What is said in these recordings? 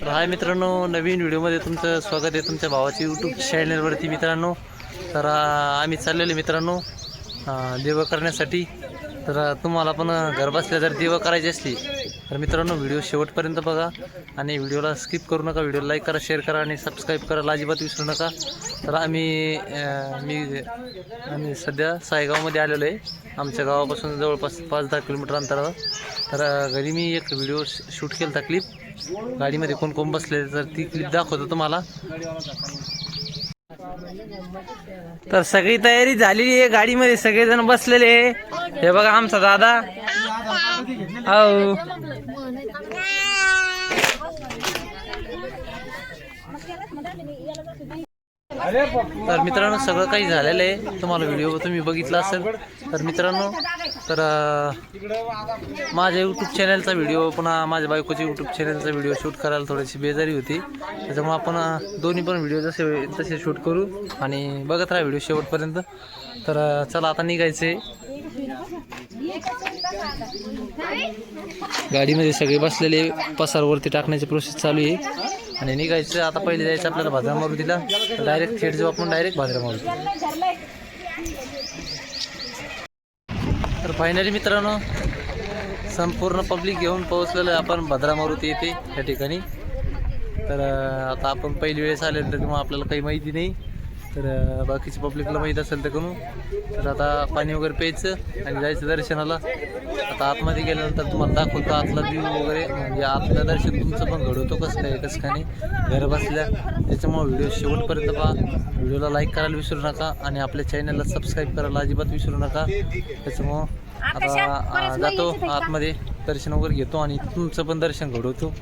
तर हाय मित्रांनो नवीन व्हिडिओमध्ये तुमचं स्वागत आहे तुमच्या भावाची यूट्यूब चॅनलवरती मित्रांनो. तर आम्ही चाललेलो मित्रांनो देव देवं करण्यासाठी. तर तुम्हाला पण घरबसल्या घर बसल्या जर देवं करायची असली तर मित्रांनो व्हिडिओ शेवटपर्यंत बघा. आणि व्हिडिओला स्किप करू नका व्हिडिओ लाईक करा शेअर करा आणि सबस्क्राईब करायला अजिबात विसरू नका. तर आम्ही मी आम्ही सध्या सायगावमध्ये आलेलो आहे. आमच्या गावापासून जवळपास पाच दहा किलोमीटर अंतरावर. तर घरी मी एक व्हिडिओ शूट केला होता क्लिप गाडीमध्ये कोण कोण बसले तर ती क्लिप दाखवतो तुम्हाला. तर सगळी तयारी झालेली आहे गाडीमध्ये सगळेजण बसलेले आहे. हे बघा आमचा दादा. हो तर मित्रांनो सगळं काही झालेलं आहे. तुम्हाला व्हिडिओ तुम्ही बघितला असेल. तर मित्रांनो तर माझ्या यूट्यूब चॅनलचा व्हिडिओ पुन्हा माझ्या बायकोच्या यूट्यूब चॅनलचा व्हिडिओ शूट करायला थोडीशी बेजारी होती. त्याच्यामुळे आपण दोन्ही पण व्हिडिओ जसे तसे शूट करू आणि बघत राहा व्हिडिओ शेवटपर्यंत. तर चला आता निघायचे गाडीमध्ये सगळे बसलेले पसारवरती टाकण्याची प्रोसेस चालू आहे. आणि निघायचं आता पहिले जायचं आपल्याला भद्रा मारुतीला डायरेक्ट थेट जाऊ आपण डायरेक्ट भाद्रा मारुती तर फायनली मित्रांनो संपूर्ण पब्लिक घेऊन पोहोचलेलो आपण भद्रा मारुती येते या ठिकाणी. तर आता आपण पहिली वेळेस आले मग आपल्याला काही माहिती नाही. तर बाकीची पब्लिकला माहीत असेल तर करू तर आता पाणी वगैरे प्यायचं आणि जायचं दर्शनाला. आता आतमध्ये गेल्यानंतर तुम्हाला दाखवतो आतला व्ह्यू वगैरे. म्हणजे आतलं दर्शन तुमचं पण घडवतो कसं काय कसं काय नाही. घर बसल्या त्याच्यामुळे व्हिडिओ शेवटपर्यंत पहा. व्हिडिओला लाईक करायला विसरू नका आणि आपल्या चॅनलला सबस्क्राईब करायला अजिबात विसरू नका. त्याच्यामुळं आता जातो आतमध्ये. दर्शन वगैरे घेतो आणि तुमचं पण दर्शन घडवतो.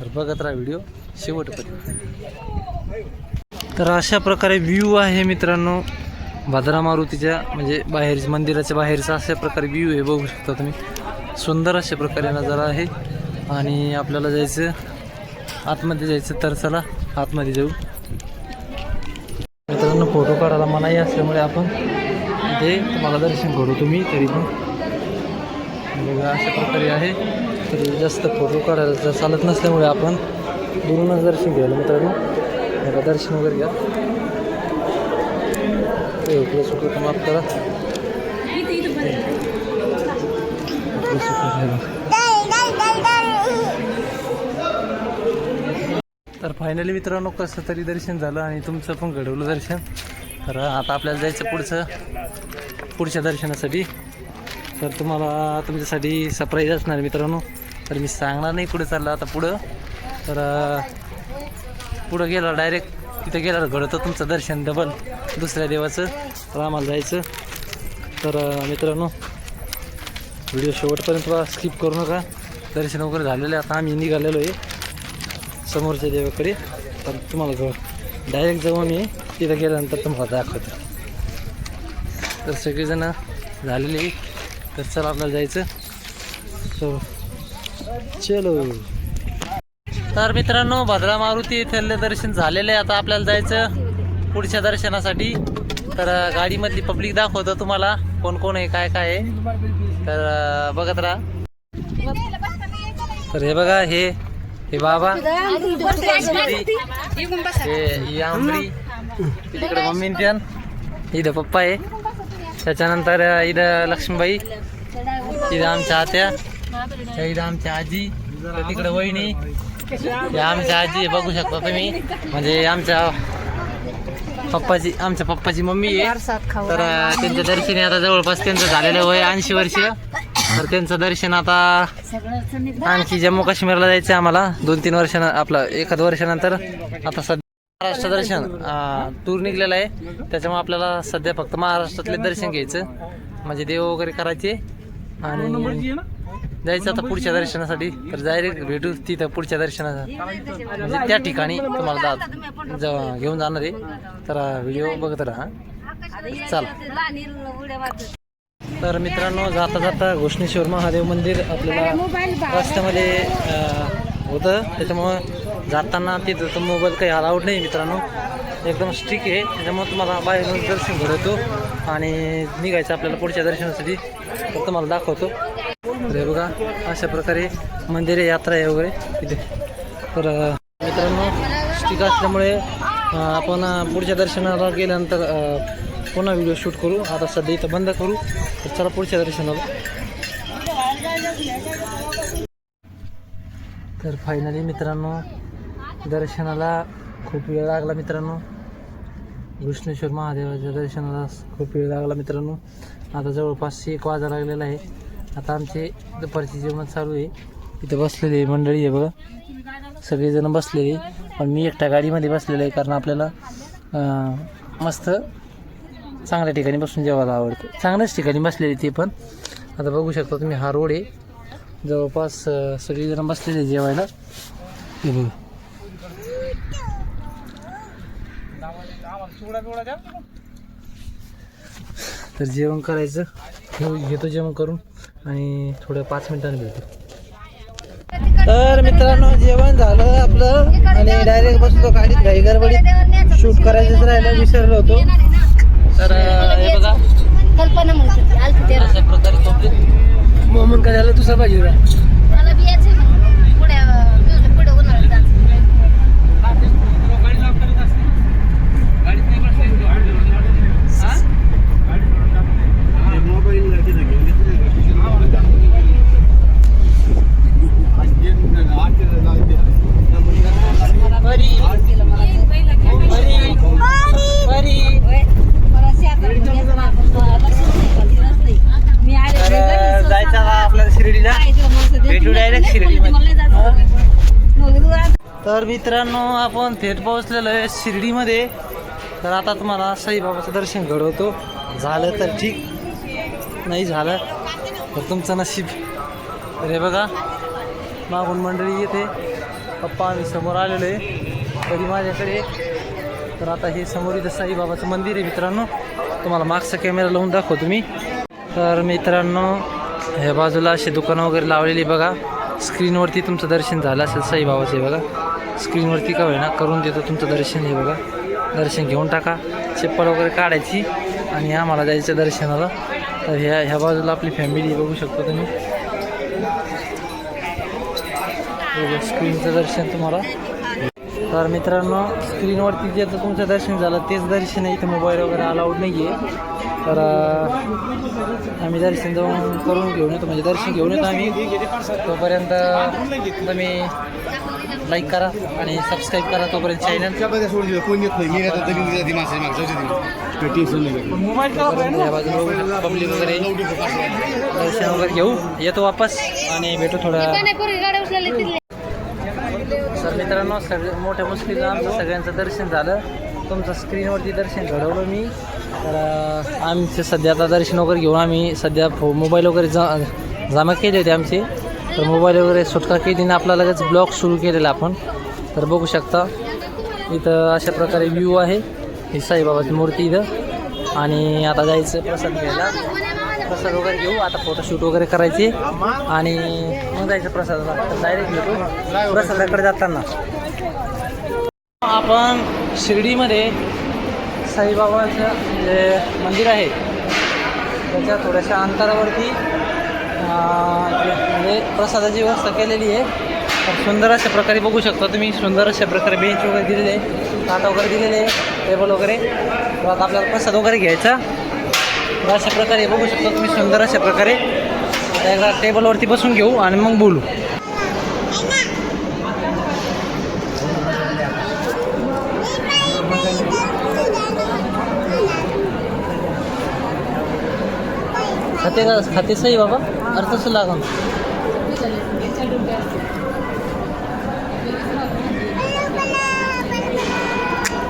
तर बघत राहा व्हिडिओ शेवटपर्यंत. तर अशा प्रकारे व्ह्यू आहे मित्रांनो. भद्रा मारुतीच्या म्हणजे बाहेर मंदिराच्या बाहेरचा अशा प्रकारे व्ह्यू आहे बघू शकता तुम्ही. सुंदर अशा प्रकारे नजारा आहे. आणि आपल्याला जायचं आतमध्ये जायचं तर चला आतमध्ये जाऊ. मित्रांनो फोटो काढायला मनाई असल्यामुळे आपण ते तुम्हाला दर्शन करू तुम्ही तरी पण. बघा अशा प्रकारे आहे. तरी जास्त फोटो काढायला जर चालत नसल्यामुळे आपण दुरूनच दर्शन घ्यायला मित्रांनो. बघा दर्शन वगैरे घ्या. ते इकडे तर माफ करा. तर फायनली मित्रांनो कसं तरी दर्शन झालं आणि तुमचं पण घडवलं दर्शन. तर आता आपल्याला जायचं पुढचं पुढच्या दर्शनासाठी. तर तुम्हाला तुमच्यासाठी सरप्राईज असणार मित्रांनो. तर मी सांगणार नाही पुढे चाललं आता पुढं. तर पुढं गेला डायरेक्ट तिथं गेल्यावर घडतं तुमचं दर्शन डबल दुसऱ्या देवाचं तर आम्हाला जायचं. तर मित्रांनो व्हिडिओ शेवटपर्यंत स्किप करू नका. दर्शन वगैरे झालेलं आहे आता आम्ही निघालेलो आहे समोरच्या देवाकडे. तर तुम्हाला घर डायरेक्ट जाऊ आम्ही तिथं गेल्यानंतर तुम्हाला दाखवतो. तर सगळेजणं झालेले तर चला आपल्याला जायचं. चलो. तर मित्रांनो भद्रा मारुती इथले दर्शन झालेलं आहे. आता आपल्याला जायचं पुढच्या दर्शनासाठी. तर गाडीमधली पब्लिक दाखवतो तुम्हाला कोण कोण आहे काय काय आहे. तर बघत राहा. तर हे बघा हे हे बाबा. हे ही आंबरी तिकडे मम्मी त्यान. इथं पप्पा आहे. त्याच्यानंतर इथं लक्ष्मीबाई. इथं आमच्या आत्या. इथं आमच्या आजी. तिकडे वहिनी. आमच्या आजी बघू शकता तुम्ही. म्हणजे आमच्या पप्पाची आमच्या पप्पाची मम्मी आहे. तर त्यांचं त्यांच्या आता जवळपास त्यांचं झालेलं वय ऐंशी वर्ष. तर त्यांचं दर्शन आता आणखी जम्मू काश्मीरला जायचं आहे आम्हाला. दोन तीन वर्षानं आपलं एखाद वर्षानंतर. आता सध्या महाराष्ट्र दर्शन टूर निघलेला आहे. त्याच्यामुळे आपल्याला सध्या फक्त महाराष्ट्रातले दर्शन घ्यायचं. म्हणजे देव वगैरे करायचे. आणि जायचं आता पुढच्या दर्शनासाठी. तर डायरेक्ट भेटू तिथं पुढच्या दर्शनाचा म्हणजे त्या ठिकाणी तुम्हाला जा जा- घेऊन जाणार आहे. तर व्हिडिओ बघत राहा. चला. तर मित्रांनो जाता जाता घोषणेश्वर महादेव मंदिर आपल्याला रस्त्यामध्ये होतं. त्याच्यामुळं जाताना तिथं तर मोबाईल काही अलाउड नाही मित्रांनो. एकदम स्ट्रिक आहे. त्याच्यामुळे तुम्हाला बाहेरून दर्शन घडवतो. आणि निघायचं आपल्याला पुढच्या दर्शनासाठी. तर तुम्हाला दाखवतो. तर हे बघा अशा प्रकारे मंदिर आहे यात्रा आहे वगैरे. तिथे तर मित्रांनो स्टिक असल्यामुळे आपण पुढच्या दर्शनाला गेल्यानंतर पुन्हा व्हिडिओ शूट करू. आता सध्या इथं बंद करू. तर चला पुढच्या दर्शनाला. तर फायनली मित्रांनो दर्शनाला खूप वेळ लागला मित्रांनो. घृष्णेश्वर महादेवाच्या दर्शनाला खूप वेळ लागला मित्रांनो. आता जवळपास एक वाजा लागलेला आहे. आता आमचे दुपारचे जेवण चालू आहे. इथं बसलेली मंडळी आहे बघा. सगळेजण बसलेले पण मी एकट्या गाडीमध्ये बसलेलो आहे कारण आपल्याला मस्त चांगल्या ठिकाणी बसून जेवायला आवडतं. चांगल्याच ठिकाणी बसलेली ते पण. आता बघू शकता तुम्ही हा रोड आहे. जवळपास सगळेजण बसलेले जेवायला. हे बघा. तर जेवण करायचं. घेऊ- घेतो जेवण करून आणि थोड्या पाच मिनिटांनी भेटू. तर मित्रांनो जेवण झालं आपलं. आणि डायरेक्ट बसलो गाडीत. घाई गडबडीत शूट करायचंच राहिलं विसरलो होतो. तर हे बघा. कल्पना तेरा अशा प्रकारे काय झालं तुझं पाहिजे का मला बी यायचं आहे. पुढे अं, पुढे उन्हाळ्यात जायचं. मला शेतात यायचं ना, पण लक्षच नाही, कधी नसली. मी आले तर घरी घरी जायचं सांगा. आता आपल्याला शिर्डीला काय तुला माणसं देत भेटू नाही, direct नाही शिर्डीमध्ये. बोलली, मला नाही जायचं. मग तू आता- तर मित्रांनो आपण थेट पोहोचलेलो आहे शिर्डीमध्ये. तर आता तुम्हाला साईबाबाचं दर्शन घडवतो. झालं तर ठीक. नाही झालं तर तुमचं नशीब. अरे बघा मागून मंडळी येते. पप्पा आम्ही समोर आलेलो आहे. कधी माझ्याकडे तर आता हे समोर इथं साईबाबाचं मंदिर आहे मित्रांनो. तुम्हाला मागचा कॅमेरा लावून दाखवतो मी. तर मित्रांनो ह्या बाजूला असे दुकानं वगैरे लावलेली बघा. स्क्रीनवरती तुमचं दर्शन झालं असेल साईबाबाचं बघा. स्क्रीनवरती का होईना करून देतो तुमचं दर्शन हे बघा. दर्शन घेऊन टाका. चप्पल वगैरे काढायची आणि आम्हाला जायचं दर्शनाला. तर ह्या ह्या बाजूला आपली फॅमिली बघू शकतो तुम्ही. बघा, स्क्रीनचं दर्शन तुम्हाला. तर मित्रांनो स्क्रीनवरती जे तुमचं दर्शन झालं तेच दर्शन आहे. इथं मोबाईल वगैरे अलाउड नाही आहे तर आम्ही दर्शन जाऊन करून घेऊन येतो. म्हणजे दर्शन घेऊन येतो आम्ही. तोपर्यंत तुम्ही लाईक करा आणि सबस्क्राईब करा तोपर्यंत चॅनल कोण नाही मी आता टेन्शन नाही पब्लिक वगैरे दर्शन वगैरे घेऊ येतो वापस आणि भेटू थोडा. तर मित्रांनो सगळे मोठ्या मुश्किलनं आमचं सगळ्यांचं दर्शन झालं. तुमचं स्क्रीनवरती दर्शन घडवलं मी. तर आमचे सध्या आता दर्शन वगैरे घेऊन आम्ही सध्या फो मोबाईल वगैरे जा जमा केले होते आमचे. तर मोबाईल वगैरे सुटका केली आपला लगेच ब्लॉग सुरू केलेला आपण. तर बघू शकता इथं अशा प्रकारे व्ह्यू आहे. ही साईबाबाची मूर्ती इथं. आणि आता जायचं प्रसाद घ्यायला. प्रसाद वगैरे घेऊ. आता फोटोशूट वगैरे करायचे. आणि मग जायचं प्रसादाला. डायरेक्ट भेटू. प्रसादाकडे जाताना. आपण शिर्डीमध्ये साईबाबाचं जे मंदिर आहे त्याच्या थोड्याशा अंतरावरती म्हणजे प्रसादाची व्यवस्था केलेली आहे. तर सुंदर अशा प्रकारे बघू शकता तुम्ही. सुंदर अशा प्रकारे बेंच वगैरे दिलेले आहे. ताट वगैरे दिलेले आहे. टेबल वगैरे. तर आता आपल्याला प्रसाद वगैरे घ्यायचा. तर अशा प्रकारे बघू शकता तुम्ही. सुंदर अशा प्रकारे. एकदा टेबलवरती बसून घेऊ आणि मग बोलू. खाते का? खाते सही बाबा? अर्थ लागून.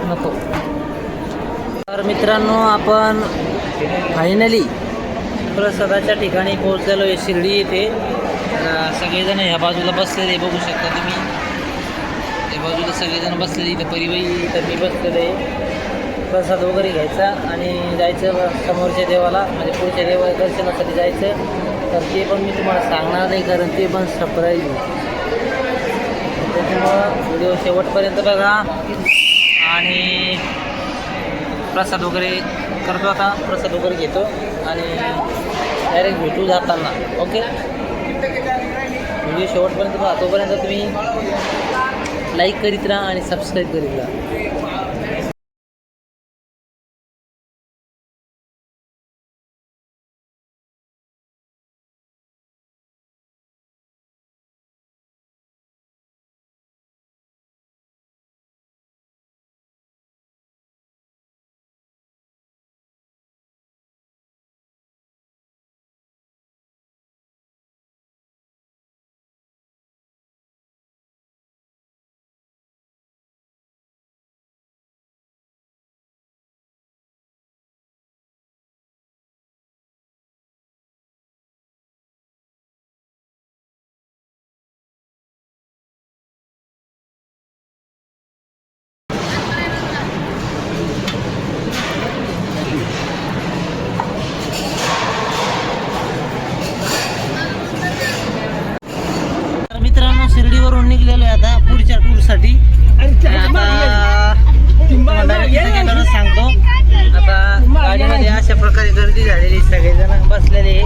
नको. तर मित्रांनो आपण फायनली प्रसादाच्या ठिकाणी पोहोचलेलो आहे शिर्डी येथे. सगळेजण ह्या बाजूला बसलेले बघू शकता तुम्ही. त्या बाजूला सगळेजण बसलेले इथं परिवाही तर मी बसलेले आहे. प्रसाद वगैरे घ्यायचा आणि जायचं समोरच्या देवाला म्हणजे पुढच्या देवा दर्शनासाठी जायचं. तर ते पण मी तुम्हाला सांगणार नाही कारण ते पण सरप्राईज त्याच्यामुळं व्हिडिओ शेवटपर्यंत बघा. आणि प्रसाद वगैरे करतो आता. प्रसाद वगैरे घेतो. आणि डायरेक्ट भेटू जाताना. ओके व्हिडिओ शेवटपर्यंत बघा तोपर्यंत तुम्ही लाईक करीत राहा आणि सबस्क्राईब करीत राहा. शिर्डीवरून निघलेलो आहे आता पुढच्या टूरसाठी आता सांगतो. आता गाडीमध्ये अशा प्रकारे गर्दी झालेली सगळेजण बसलेले.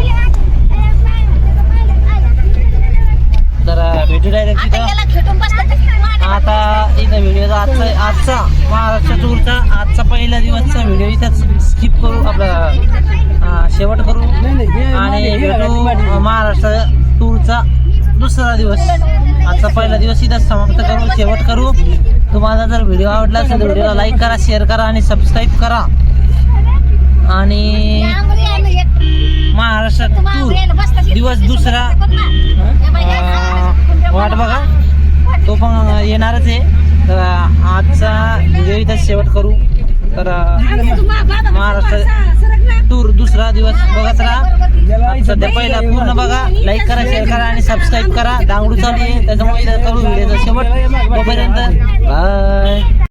तर भेटू डायरेक्ट तिथं. आता इथं व्हिडिओचा आजचा आजचा महाराष्ट्र टूरचा आजचा पहिला दिवसचा व्हिडिओ इथं स्किप करू आपला शेवट करू. आणि भेटू महाराष्ट्र टूरचा दुसरा दिवस. आजचा पहिला दिवस इथं समाप्त करू शेवट करू. तुम्हाला जर व्हिडिओ आवडला असेल तर व्हिडिओला लाईक करा शेअर करा आणि सबस्क्राईब करा. आणि महाराष्ट्र टूर दिवस दुसरा. वाट बघा. तो पण येणारच आहे. तर आजचा व्हिडिओ इथं शेवट करू. तर महाराष्ट्र टूर दुसरा दिवस बघत राहा. सध्या पहिला पूर्ण बघा. लाईक करा शेअर करा आणि सबस्क्राईब करा. दांगडू चालू आहे. त्याच्यामुळे इथं करू व्हिडिओचा शेवट तोपर्यंत बाय